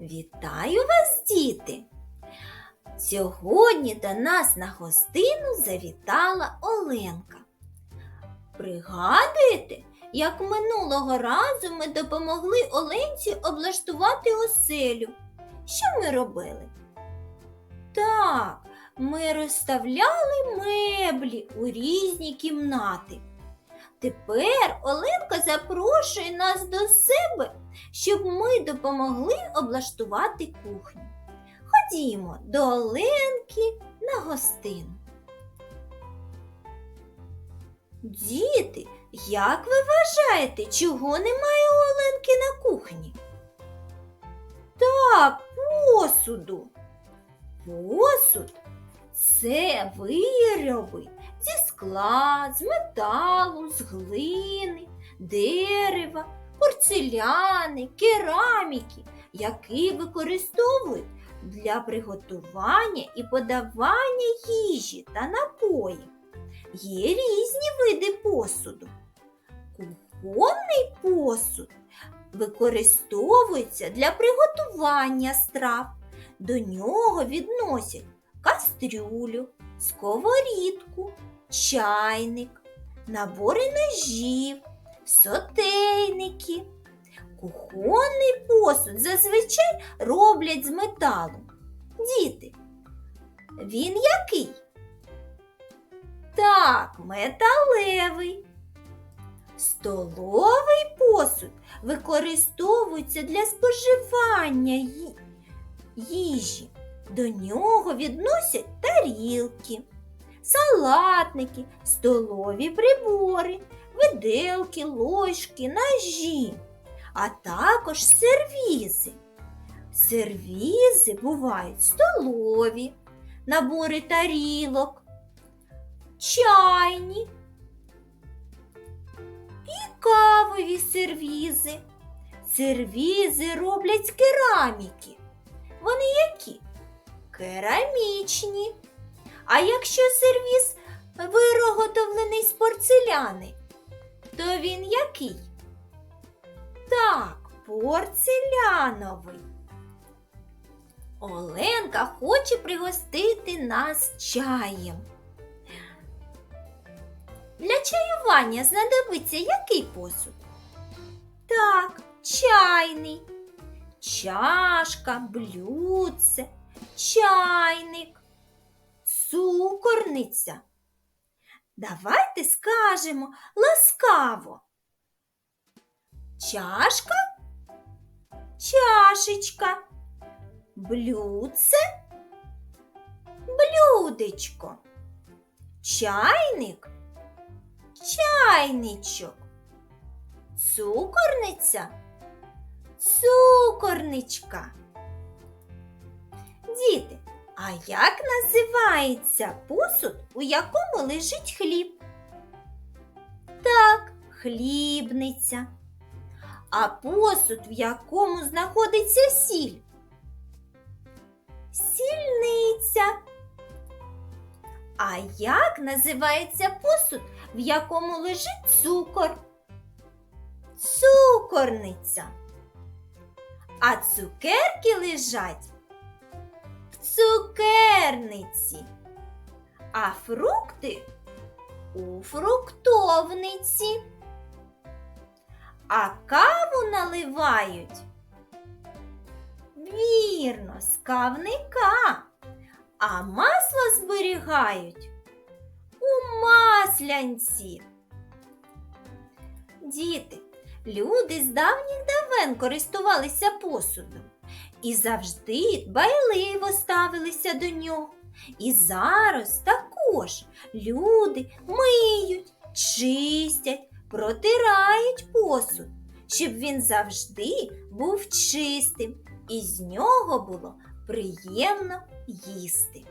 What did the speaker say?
Вітаю вас, діти! Сьогодні до нас на гостину завітала Оленка. Пригадуєте, як минулого разу ми допомогли Оленці облаштувати оселю? Що ми робили? Так, ми розставляли меблі у різні кімнати. Тепер Оленка запрошує нас до себе щоб ми допомогли облаштувати кухню. Ходімо до Оленки на гостину. Діти, як ви вважаєте, чого немає у Оленки на кухні? Так, посуду. Посуд це вироби скла, з металу, з глини, дерева порцеляни, кераміки, які використовують для приготування і подавання їжі та напоїв. Є різні види посуду. Кухонний посуд використовується для приготування страв. До нього відносять кастрюлю, сковорідку, чайник, набори ножів, сотейники. Кухонний посуд зазвичай роблять з металу. Діти, він який? Так, металевий. Столовий посуд використовується для споживання їжі. До нього відносять тарілки, салатники, столові прибори, виделки, ложки, ножі, а також сервізи. Сервізи бувають столові, набори тарілок, чайні і кавові сервізи. Сервізи роблять з кераміки. Вони які? Керамічні. А якщо сервіз вироготовлений з порцеляни, то він який? Так, порцеляновий. Оленка хоче пригостити нас чаєм. Для чаювання знадобиться який посуд? Так, чайний. Чашка, блюдце, чайник, цукорниця. Давайте скажемо ласкаво. Чашка, чашечка, блюдце, блюдечко, чайник, чайничок, цукорниця, цукорничка. Діти, а як називається посуд, у якому лежить хліб? Так, хлібниця. А посуд, в якому знаходиться сіль? Сільниця. А як називається посуд, в якому лежить цукор? Цукорниця. А цукерки лежать цукерниці, а фрукти у фруктовниці. А каву наливають. Вірно, з кавника, а масло зберігають у маслянці. Діти, люди з давніх давен користувалися посудом і завжди дбайливо ставилися до нього. І зараз також люди миють, чистять, протирають посуд, щоб він завжди був чистим і з нього було приємно їсти.